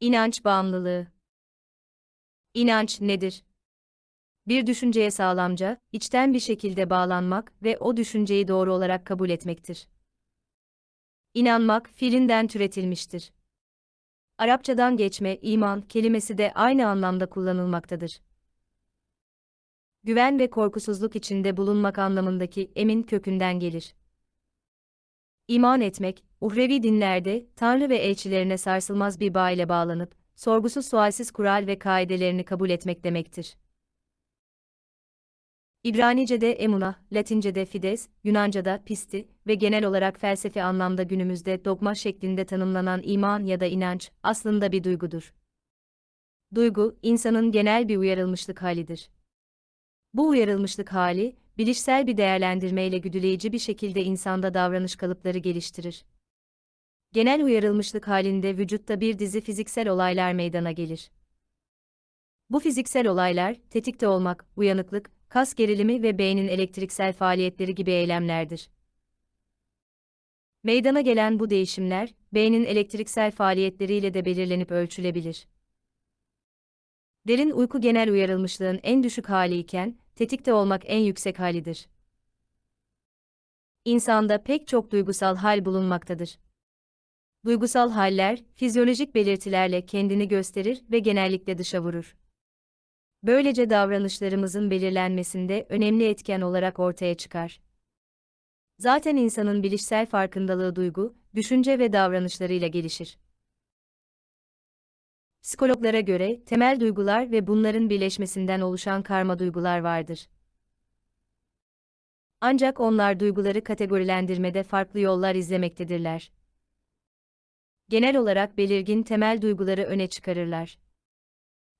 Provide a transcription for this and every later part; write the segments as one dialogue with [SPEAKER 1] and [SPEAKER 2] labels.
[SPEAKER 1] İnanç bağımlılığı. İnanç nedir? Bir düşünceye sağlamca, içten bir şekilde bağlanmak ve o düşünceyi doğru olarak kabul etmektir. İnanmak, fiilinden türetilmiştir. Arapçadan geçme, iman kelimesi de aynı anlamda kullanılmaktadır. Güven ve korkusuzluk içinde bulunmak anlamındaki emin kökünden gelir. İman etmek, uhrevi dinlerde Tanrı ve elçilerine sarsılmaz bir bağ ile bağlanıp, sorgusuz sualsiz kural ve kaidelerini kabul etmek demektir. İbranice'de emuna, Latince'de fides, Yunanca'da pisti ve genel olarak felsefi anlamda günümüzde dogma şeklinde tanımlanan iman ya da inanç aslında bir duygudur. Duygu, insanın genel bir uyarılmışlık halidir. Bu uyarılmışlık hali, bilişsel bir değerlendirmeyle güdüleyici bir şekilde insanda davranış kalıpları geliştirir. Genel uyarılmışlık halinde vücutta bir dizi fiziksel olaylar meydana gelir. Bu fiziksel olaylar, tetikte olmak, uyanıklık, kas gerilimi ve beynin elektriksel faaliyetleri gibi eylemlerdir. Meydana gelen bu değişimler, beynin elektriksel faaliyetleriyle de belirlenip ölçülebilir. Derin uyku genel uyarılmışlığın en düşük hali iken, tetikte olmak en yüksek halidir. İnsanda pek çok duygusal hal bulunmaktadır. Duygusal haller, fizyolojik belirtilerle kendini gösterir ve genellikle dışa vurur. Böylece davranışlarımızın belirlenmesinde önemli etken olarak ortaya çıkar. Zaten insanın bilişsel farkındalığı duygu, düşünce ve davranışlarıyla gelişir. Psikologlara göre temel duygular ve bunların birleşmesinden oluşan karma duygular vardır. Ancak onlar duyguları kategorilendirmede farklı yollar izlemektedirler. Genel olarak belirgin temel duyguları öne çıkarırlar.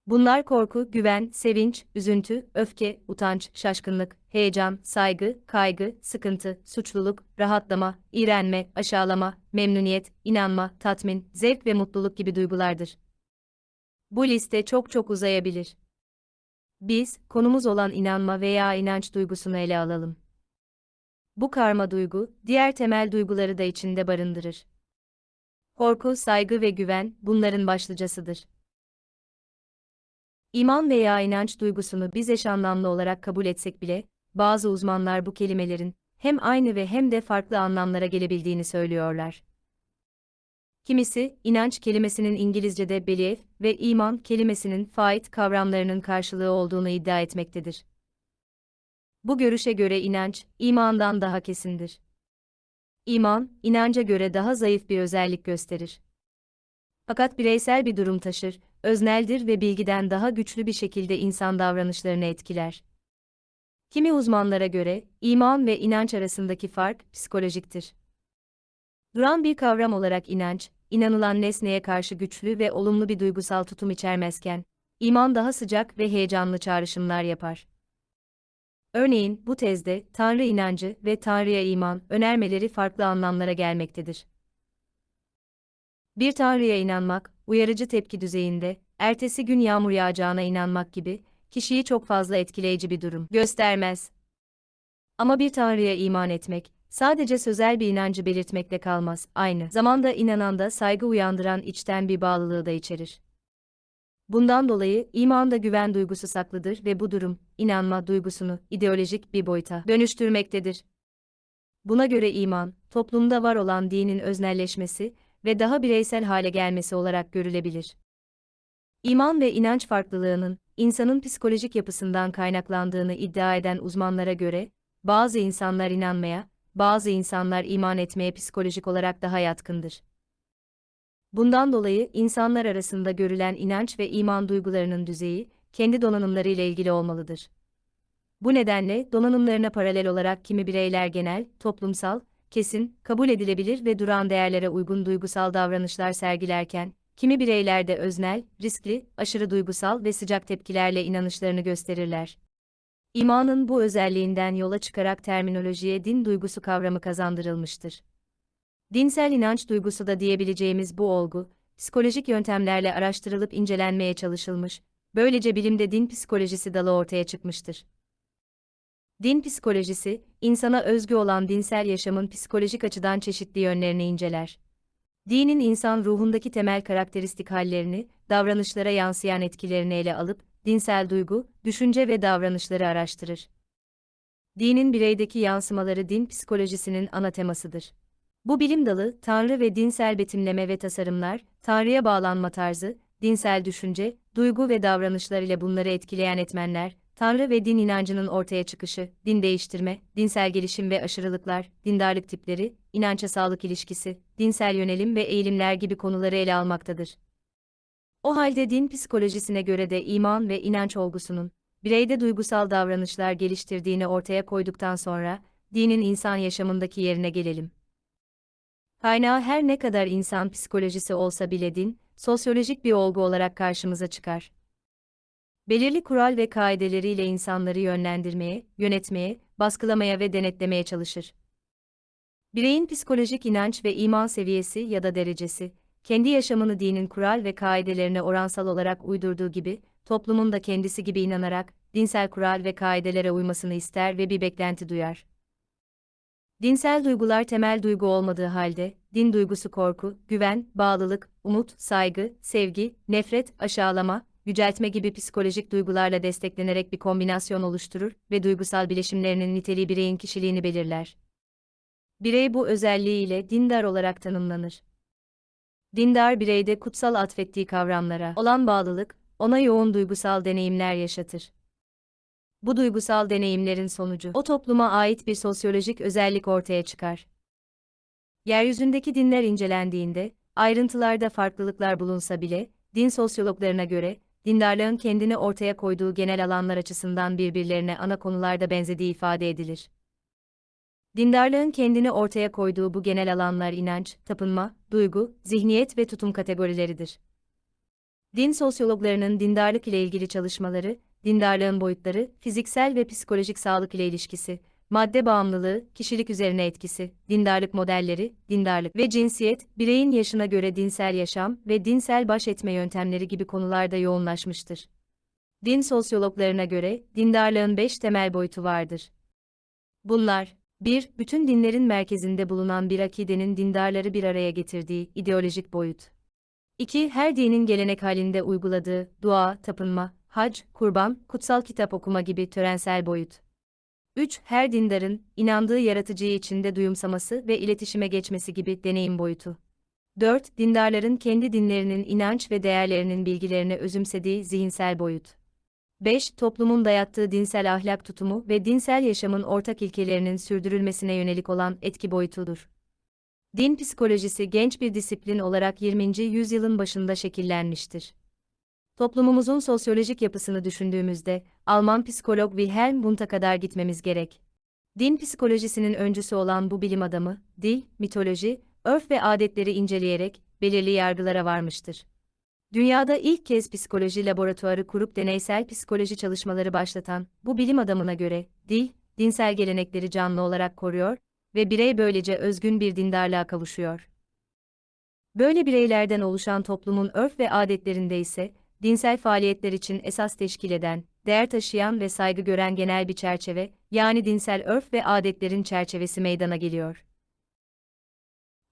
[SPEAKER 1] Bunlar korku, güven, sevinç, üzüntü, öfke, utanç, şaşkınlık, heyecan, saygı, kaygı, sıkıntı, suçluluk, rahatlama, iğrenme, aşağılama, memnuniyet, inanma, tatmin, zevk ve mutluluk gibi duygulardır. Bu liste çok çok uzayabilir. Biz, konumuz olan inanma veya inanç duygusunu ele alalım. Bu karma duygu, diğer temel duyguları da içinde barındırır. Korku, saygı ve güven, bunların başlıcasıdır. İman veya inanç duygusunu biz eş anlamlı olarak kabul etsek bile, bazı uzmanlar bu kelimelerin, hem aynı ve hem de farklı anlamlara gelebildiğini söylüyorlar. Kimisi, inanç kelimesinin İngilizce'de belief ve iman kelimesinin faith kavramlarının karşılığı olduğunu iddia etmektedir. Bu görüşe göre inanç, imandan daha kesindir. İman, inanca göre daha zayıf bir özellik gösterir. Fakat bireysel bir durum taşır, özneldir ve bilgiden daha güçlü bir şekilde insan davranışlarını etkiler. Kimi uzmanlara göre, iman ve inanç arasındaki fark psikolojiktir. Duran bir kavram olarak inanç, inanılan nesneye karşı güçlü ve olumlu bir duygusal tutum içermezken, iman daha sıcak ve heyecanlı çağrışımlar yapar. Örneğin, bu tezde, Tanrı inancı ve Tanrı'ya iman önermeleri farklı anlamlara gelmektedir. Bir Tanrı'ya inanmak, uyarıcı tepki düzeyinde, ertesi gün yağmur yağacağına inanmak gibi, kişiyi çok fazla etkileyici bir durum göstermez. Ama bir Tanrı'ya iman etmek, sadece sözel bir inancı belirtmekle kalmaz, aynı zamanda inananda saygı uyandıran içten bir bağlılığı da içerir. Bundan dolayı imanda güven duygusu saklıdır ve bu durum, inanma duygusunu ideolojik bir boyuta dönüştürmektedir. Buna göre iman, toplumda var olan dinin öznelleşmesi ve daha bireysel hale gelmesi olarak görülebilir. İman ve inanç farklılığının, insanın psikolojik yapısından kaynaklandığını iddia eden uzmanlara göre, bazı insanlar inanmaya, bazı insanlar iman etmeye psikolojik olarak daha yatkındır. Bundan dolayı insanlar arasında görülen inanç ve iman duygularının düzeyi, kendi donanımları ile ilgili olmalıdır. Bu nedenle donanımlarına paralel olarak kimi bireyler genel, toplumsal, kesin, kabul edilebilir ve duran değerlere uygun duygusal davranışlar sergilerken, kimi bireyler de öznel, riskli, aşırı duygusal ve sıcak tepkilerle inanışlarını gösterirler. İmanın bu özelliğinden yola çıkarak terminolojiye din duygusu kavramı kazandırılmıştır. Dinsel inanç duygusu da diyebileceğimiz bu olgu, psikolojik yöntemlerle araştırılıp incelenmeye çalışılmış, böylece bilimde din psikolojisi dalı ortaya çıkmıştır. Din psikolojisi, insana özgü olan dinsel yaşamın psikolojik açıdan çeşitli yönlerini inceler. Dinin insan ruhundaki temel karakteristik hallerini, davranışlara yansıyan etkilerini ele alıp, dinsel duygu, düşünce ve davranışları araştırır. Dinin bireydeki yansımaları din psikolojisinin ana temasıdır. Bu bilim dalı, Tanrı ve dinsel betimleme ve tasarımlar, Tanrı'ya bağlanma tarzı, dinsel düşünce, duygu ve davranışlar ile bunları etkileyen etmenler, Tanrı ve din inancının ortaya çıkışı, din değiştirme, dinsel gelişim ve aşırılıklar, dindarlık tipleri, inança sağlık ilişkisi, dinsel yönelim ve eğilimler gibi konuları ele almaktadır. O halde din psikolojisine göre de iman ve inanç olgusunun, bireyde duygusal davranışlar geliştirdiğini ortaya koyduktan sonra, dinin insan yaşamındaki yerine gelelim. Kaynağı her ne kadar insan psikolojisi olsa bile din, sosyolojik bir olgu olarak karşımıza çıkar. Belirli kural ve kaideleriyle insanları yönlendirmeye, yönetmeye, baskılamaya ve denetlemeye çalışır. Bireyin psikolojik inanç ve iman seviyesi ya da derecesi, kendi yaşamını dinin kural ve kaidelerine oransal olarak uydurduğu gibi, toplumun da kendisi gibi inanarak, dinsel kural ve kaidelere uymasını ister ve bir beklenti duyar. Dinsel duygular temel duygu olmadığı halde, din duygusu korku, güven, bağlılık, umut, saygı, sevgi, nefret, aşağılama, yüceltme gibi psikolojik duygularla desteklenerek bir kombinasyon oluşturur ve duygusal bileşimlerinin niteliği bireyin kişiliğini belirler. Birey bu özelliğiyle dindar olarak tanımlanır. Dindar bireyde kutsal atfettiği kavramlara olan bağlılık, ona yoğun duygusal deneyimler yaşatır. Bu duygusal deneyimlerin sonucu o topluma ait bir sosyolojik özellik ortaya çıkar. Yeryüzündeki dinler incelendiğinde, ayrıntılarda farklılıklar bulunsa bile, din sosyologlarına göre, dindarlığın kendini ortaya koyduğu genel alanlar açısından birbirlerine ana konularda benzediği ifade edilir. Dindarlığın kendini ortaya koyduğu bu genel alanlar inanç, tapınma, duygu, zihniyet ve tutum kategorileridir. Din sosyologlarının dindarlık ile ilgili çalışmaları, dindarlığın boyutları, fiziksel ve psikolojik sağlık ile ilişkisi, madde bağımlılığı, kişilik üzerine etkisi, dindarlık modelleri, dindarlık ve cinsiyet, bireyin yaşına göre dinsel yaşam ve dinsel baş etme yöntemleri gibi konularda yoğunlaşmıştır. Din sosyologlarına göre, dindarlığın beş temel boyutu vardır. Bunlar, 1. Bütün dinlerin merkezinde bulunan bir akidenin dindarları bir araya getirdiği ideolojik boyut. 2. Her dinin gelenek halinde uyguladığı dua, tapınma, hac, kurban, kutsal kitap okuma gibi törensel boyut. 3. Her dindarın, inandığı yaratıcıyı içinde duyumsaması ve iletişime geçmesi gibi deneyim boyutu. 4. Dindarların kendi dinlerinin inanç ve değerlerinin bilgilerini özümsediği zihinsel boyut. 5. Toplumun dayattığı dinsel ahlak tutumu ve dinsel yaşamın ortak ilkelerinin sürdürülmesine yönelik olan etki boyutudur. Din psikolojisi genç bir disiplin olarak 20. yüzyılın başında şekillenmiştir. Toplumumuzun sosyolojik yapısını düşündüğümüzde, Alman psikolog Wilhelm Wundt'a kadar gitmemiz gerek. Din psikolojisinin öncüsü olan bu bilim adamı, dil, mitoloji, örf ve adetleri inceleyerek, belirli yargılara varmıştır. Dünyada ilk kez psikoloji laboratuvarı kurup deneysel psikoloji çalışmaları başlatan bu bilim adamına göre, dil, dinsel gelenekleri canlı olarak koruyor ve birey böylece özgün bir dindarlığa kavuşuyor. Böyle bireylerden oluşan toplumun örf ve adetlerinde ise, dinsel faaliyetler için esas teşkil eden, değer taşıyan ve saygı gören genel bir çerçeve, yani dinsel örf ve adetlerin çerçevesi meydana geliyor.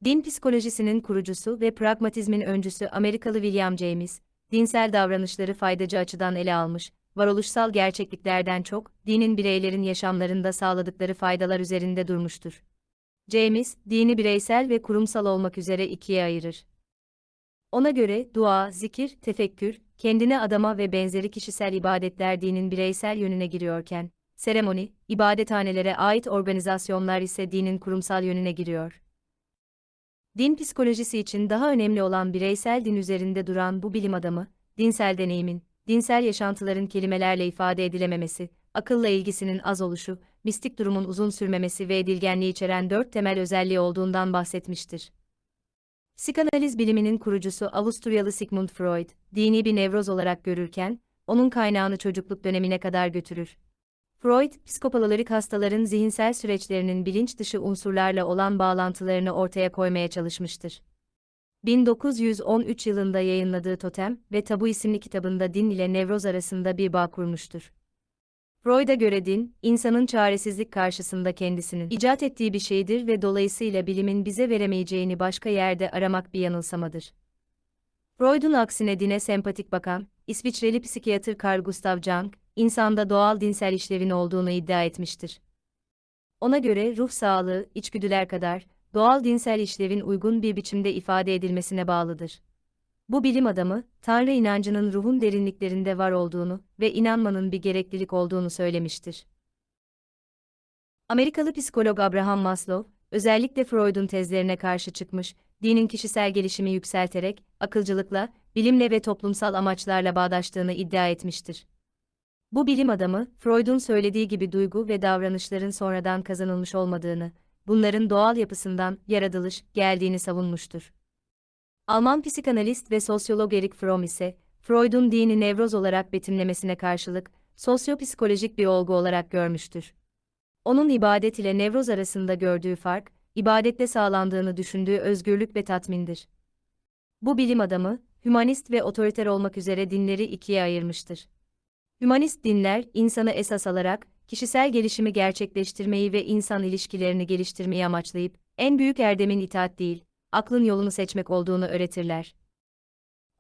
[SPEAKER 1] Din psikolojisinin kurucusu ve pragmatizmin öncüsü Amerikalı William James, dinsel davranışları faydacı açıdan ele almış, varoluşsal gerçekliklerden çok, dinin bireylerin yaşamlarında sağladıkları faydalar üzerinde durmuştur. James, dini bireysel ve kurumsal olmak üzere ikiye ayırır. Ona göre dua, zikir, tefekkür, kendine adama ve benzeri kişisel ibadetler dinin bireysel yönüne giriyorken, seremoni, ibadethanelere ait organizasyonlar ise dinin kurumsal yönüne giriyor. Din psikolojisi için daha önemli olan bireysel din üzerinde duran bu bilim adamı, dinsel deneyimin, dinsel yaşantıların kelimelerle ifade edilememesi, akılla ilgisinin az oluşu, mistik durumun uzun sürmemesi ve edilgenliği içeren dört temel özelliği olduğundan bahsetmiştir. Psikanaliz biliminin kurucusu Avusturyalı Sigmund Freud, dini bir nevroz olarak görürken, onun kaynağını çocukluk dönemine kadar götürür. Freud, psikopatolorik hastaların zihinsel süreçlerinin bilinç dışı unsurlarla olan bağlantılarını ortaya koymaya çalışmıştır. 1913 yılında yayınladığı Totem ve Tabu isimli kitabında din ile nevroz arasında bir bağ kurmuştur. Freud'a göre din, insanın çaresizlik karşısında kendisinin icat ettiği bir şeydir ve dolayısıyla bilimin bize veremeyeceğini başka yerde aramak bir yanılsamadır. Freud'un aksine dine sempatik bakan, İsviçreli psikiyatr Carl Gustav Jung, insanda doğal dinsel işlevin olduğunu iddia etmiştir. Ona göre ruh sağlığı, içgüdüler kadar, doğal dinsel işlevin uygun bir biçimde ifade edilmesine bağlıdır. Bu bilim adamı, Tanrı inancının ruhun derinliklerinde var olduğunu ve inanmanın bir gereklilik olduğunu söylemiştir. Amerikalı psikolog Abraham Maslow, özellikle Freud'un tezlerine karşı çıkmış, dinin kişisel gelişimi yükselterek, akılcılıkla, bilimle ve toplumsal amaçlarla bağdaştığını iddia etmiştir. Bu bilim adamı, Freud'un söylediği gibi duygu ve davranışların sonradan kazanılmış olmadığını, bunların doğal yapısından, yaratılış, geldiğini savunmuştur. Alman psikanalist ve sosyolog Erich Fromm ise, Freud'un dini nevroz olarak betimlemesine karşılık, sosyopsikolojik bir olgu olarak görmüştür. Onun ibadet ile nevroz arasında gördüğü fark, ibadette sağlandığını düşündüğü özgürlük ve tatmindir. Bu bilim adamı, hümanist ve otoriter olmak üzere dinleri ikiye ayırmıştır. Hümanist dinler, insanı esas alarak, kişisel gelişimi gerçekleştirmeyi ve insan ilişkilerini geliştirmeyi amaçlayıp, en büyük erdemin itaat değil, aklın yolunu seçmek olduğunu öğretirler.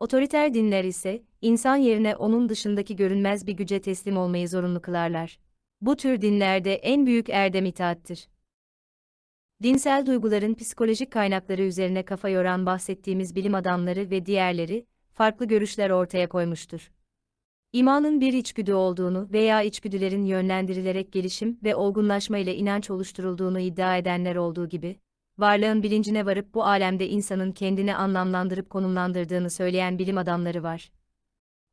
[SPEAKER 1] Otoriter dinler ise, insan yerine onun dışındaki görünmez bir güce teslim olmayı zorunlu kılarlar. Bu tür dinlerde en büyük erdem itaattir. Dinsel duyguların psikolojik kaynakları üzerine kafa yoran bahsettiğimiz bilim adamları ve diğerleri, farklı görüşler ortaya koymuştur. İmanın bir içgüdü olduğunu veya içgüdülerin yönlendirilerek gelişim ve olgunlaşma ile inanç oluşturulduğunu iddia edenler olduğu gibi, varlığın bilincine varıp bu alemde insanın kendini anlamlandırıp konumlandırdığını söyleyen bilim adamları var.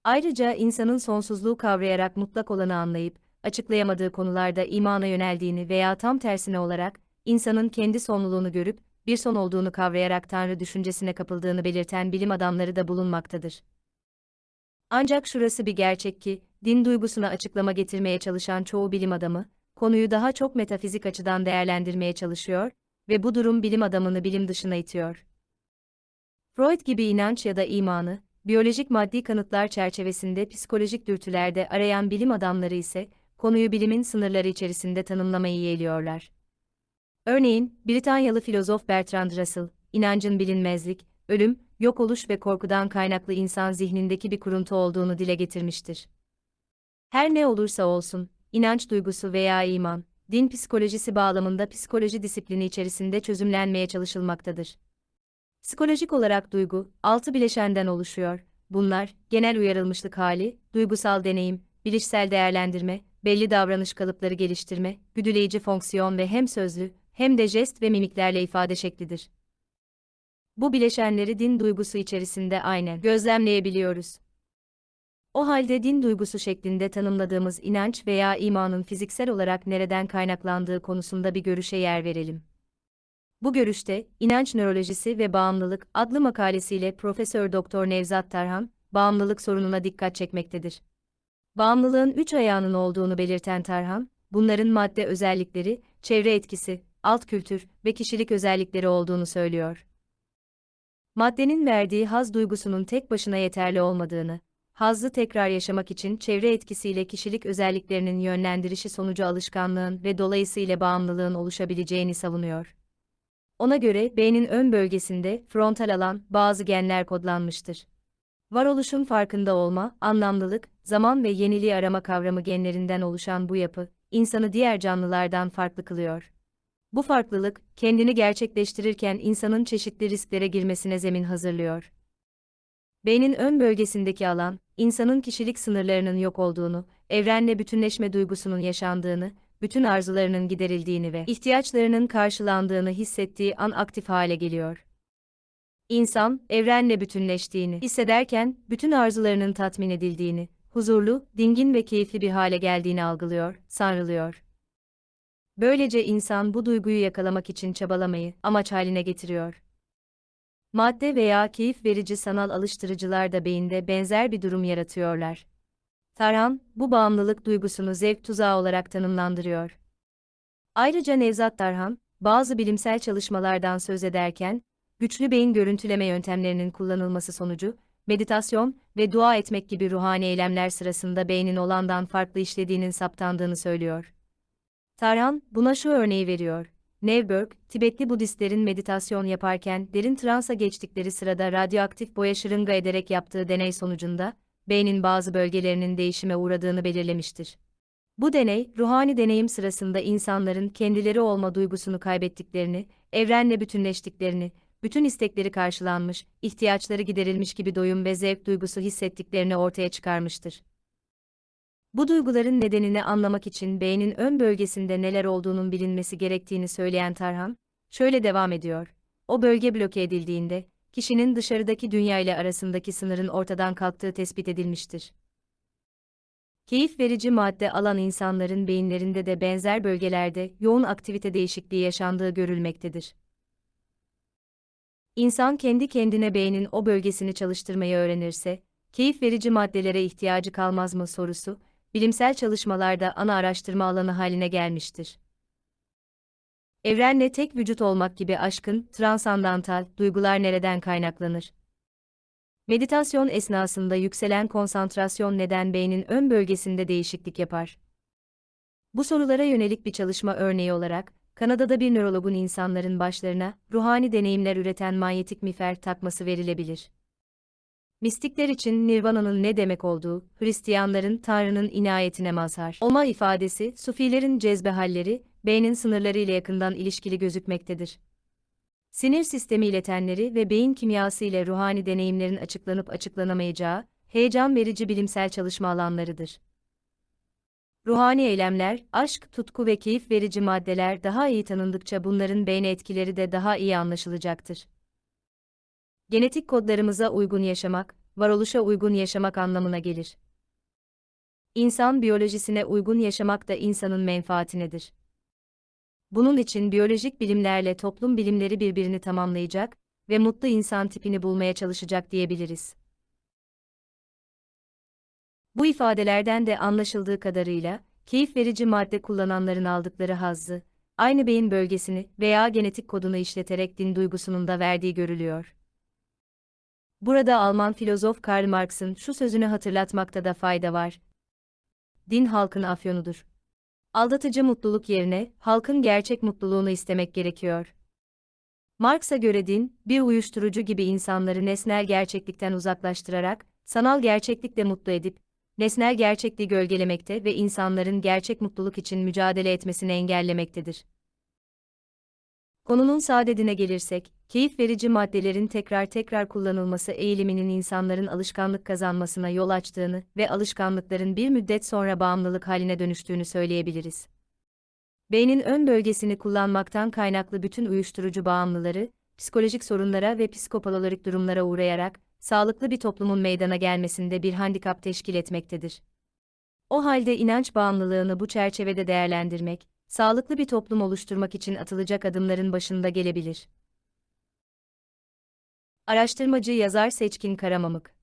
[SPEAKER 1] Ayrıca insanın sonsuzluğu kavrayarak mutlak olanı anlayıp, açıklayamadığı konularda imana yöneldiğini veya tam tersine olarak, insanın kendi sonluluğunu görüp, bir son olduğunu kavrayarak Tanrı düşüncesine kapıldığını belirten bilim adamları da bulunmaktadır. Ancak şurası bir gerçek ki, din duygusuna açıklama getirmeye çalışan çoğu bilim adamı, konuyu daha çok metafizik açıdan değerlendirmeye çalışıyor ve bu durum bilim adamını bilim dışına itiyor. Freud gibi inanç ya da imanı, biyolojik maddi kanıtlar çerçevesinde psikolojik dürtülerde arayan bilim adamları ise, konuyu bilimin sınırları içerisinde tanımlamayı yeğliyorlar. Örneğin, Britanyalı filozof Bertrand Russell, inancın bilinmezlik, ölüm, yok oluş ve korkudan kaynaklı insan zihnindeki bir kuruntu olduğunu dile getirmiştir. Her ne olursa olsun, inanç duygusu veya iman, din psikolojisi bağlamında psikoloji disiplini içerisinde çözümlenmeye çalışılmaktadır. Psikolojik olarak duygu, altı bileşenden oluşuyor. Bunlar, genel uyarılmışlık hali, duygusal deneyim, bilişsel değerlendirme, belli davranış kalıpları geliştirme, güdüleyici fonksiyon ve hem sözlü, hem de jest ve mimiklerle ifade şeklidir. Bu bileşenleri din duygusu içerisinde aynen gözlemleyebiliyoruz. O halde din duygusu şeklinde tanımladığımız inanç veya imanın fiziksel olarak nereden kaynaklandığı konusunda bir görüşe yer verelim. Bu görüşte, İnanç Nörolojisi ve Bağımlılık adlı makalesiyle Profesör Doktor Nevzat Tarhan, bağımlılık sorununa dikkat çekmektedir. Bağımlılığın üç ayağının olduğunu belirten Tarhan, bunların madde özellikleri, çevre etkisi, alt kültür ve kişilik özellikleri olduğunu söylüyor. Maddenin verdiği haz duygusunun tek başına yeterli olmadığını, hazzı tekrar yaşamak için çevre etkisiyle kişilik özelliklerinin yönlendirişi sonucu alışkanlığın ve dolayısıyla bağımlılığın oluşabileceğini savunuyor. Ona göre beynin ön bölgesinde frontal alan bazı genler kodlanmıştır. Varoluşun farkında olma, anlamlılık, zaman ve yeniliği arama kavramı genlerinden oluşan bu yapı, insanı diğer canlılardan farklı kılıyor. Bu farklılık, kendini gerçekleştirirken insanın çeşitli risklere girmesine zemin hazırlıyor. Beynin ön bölgesindeki alan, insanın kişilik sınırlarının yok olduğunu, evrenle bütünleşme duygusunun yaşandığını, bütün arzularının giderildiğini ve ihtiyaçlarının karşılandığını hissettiği an aktif hale geliyor. İnsan, evrenle bütünleştiğini hissederken, bütün arzularının tatmin edildiğini, huzurlu, dingin ve keyifli bir hale geldiğini algılıyor, sanrılıyor. Böylece insan bu duyguyu yakalamak için çabalamayı amaç haline getiriyor. Madde veya keyif verici sanal alıştırıcılar da beyinde benzer bir durum yaratıyorlar. Tarhan, bu bağımlılık duygusunu zevk tuzağı olarak tanımlandırıyor. Ayrıca Nevzat Tarhan, bazı bilimsel çalışmalardan söz ederken, güçlü beyin görüntüleme yöntemlerinin kullanılması sonucu, meditasyon ve dua etmek gibi ruhani eylemler sırasında beynin olandan farklı işlediğinin saptandığını söylüyor. Tarhan, buna şu örneği veriyor. Neuberg, Tibetli Budistlerin meditasyon yaparken derin transa geçtikleri sırada radyoaktif boya şırınga ederek yaptığı deney sonucunda, beynin bazı bölgelerinin değişime uğradığını belirlemiştir. Bu deney, ruhani deneyim sırasında insanların kendileri olma duygusunu kaybettiklerini, evrenle bütünleştiklerini, bütün istekleri karşılanmış, ihtiyaçları giderilmiş gibi doyum ve zevk duygusu hissettiklerini ortaya çıkarmıştır. Bu duyguların nedenini anlamak için beynin ön bölgesinde neler olduğunun bilinmesi gerektiğini söyleyen Tarhan, şöyle devam ediyor. O bölge bloke edildiğinde, kişinin dışarıdaki dünya ile arasındaki sınırın ortadan kalktığı tespit edilmiştir. Keyif verici madde alan insanların beyinlerinde de benzer bölgelerde yoğun aktivite değişikliği yaşandığı görülmektedir. İnsan kendi kendine beynin o bölgesini çalıştırmayı öğrenirse, keyif verici maddelere ihtiyacı kalmaz mı sorusu, bilimsel çalışmalarda ana araştırma alanı haline gelmiştir. Evrenle tek vücut olmak gibi aşkın, transandantal duygular nereden kaynaklanır? Meditasyon esnasında yükselen konsantrasyon neden beynin ön bölgesinde değişiklik yapar? Bu sorulara yönelik bir çalışma örneği olarak, Kanada'da bir nörologun insanların başlarına ruhani deneyimler üreten manyetik mifer takması verilebilir. Mistikler için Nirvana'nın ne demek olduğu, Hristiyanların Tanrı'nın inayetine mazhar olma ifadesi, Sufilerin cezbe halleri, beynin sınırları ile yakından ilişkili gözükmektedir. Sinir sistemi iletenleri ve beyin kimyası ile ruhani deneyimlerin açıklanıp açıklanamayacağı, heyecan verici bilimsel çalışma alanlarıdır. Ruhani eylemler, aşk, tutku ve keyif verici maddeler daha iyi tanındıkça bunların beyne etkileri de daha iyi anlaşılacaktır. Genetik kodlarımıza uygun yaşamak, varoluşa uygun yaşamak anlamına gelir. İnsan biyolojisine uygun yaşamak da insanın menfaatinedir. Bunun için biyolojik bilimlerle toplum bilimleri birbirini tamamlayacak ve mutlu insan tipini bulmaya çalışacak diyebiliriz. Bu ifadelerden de anlaşıldığı kadarıyla, keyif verici madde kullananların aldıkları hazzı, aynı beyin bölgesini veya genetik kodunu işleterek din duygusunun da verdiği görülüyor. Burada Alman filozof Karl Marx'ın şu sözünü hatırlatmakta da fayda var. Din halkın afyonudur. Aldatıcı mutluluk yerine halkın gerçek mutluluğunu istemek gerekiyor. Marx'a göre din, bir uyuşturucu gibi insanları nesnel gerçeklikten uzaklaştırarak, sanal gerçeklikle mutlu edip, nesnel gerçekliği gölgelemekte ve insanların gerçek mutluluk için mücadele etmesini engellemektedir. Konunun saadetine gelirsek, keyif verici maddelerin tekrar tekrar kullanılması eğiliminin insanların alışkanlık kazanmasına yol açtığını ve alışkanlıkların bir müddet sonra bağımlılık haline dönüştüğünü söyleyebiliriz. Beynin ön bölgesini kullanmaktan kaynaklı bütün uyuşturucu bağımlıları, psikolojik sorunlara ve psikopatolojik durumlara uğrayarak, sağlıklı bir toplumun meydana gelmesinde bir handikap teşkil etmektedir. O halde inanç bağımlılığını bu çerçevede değerlendirmek, sağlıklı bir toplum oluşturmak için atılacak adımların başında gelebilir. Araştırmacı yazar Seçkin Karamamık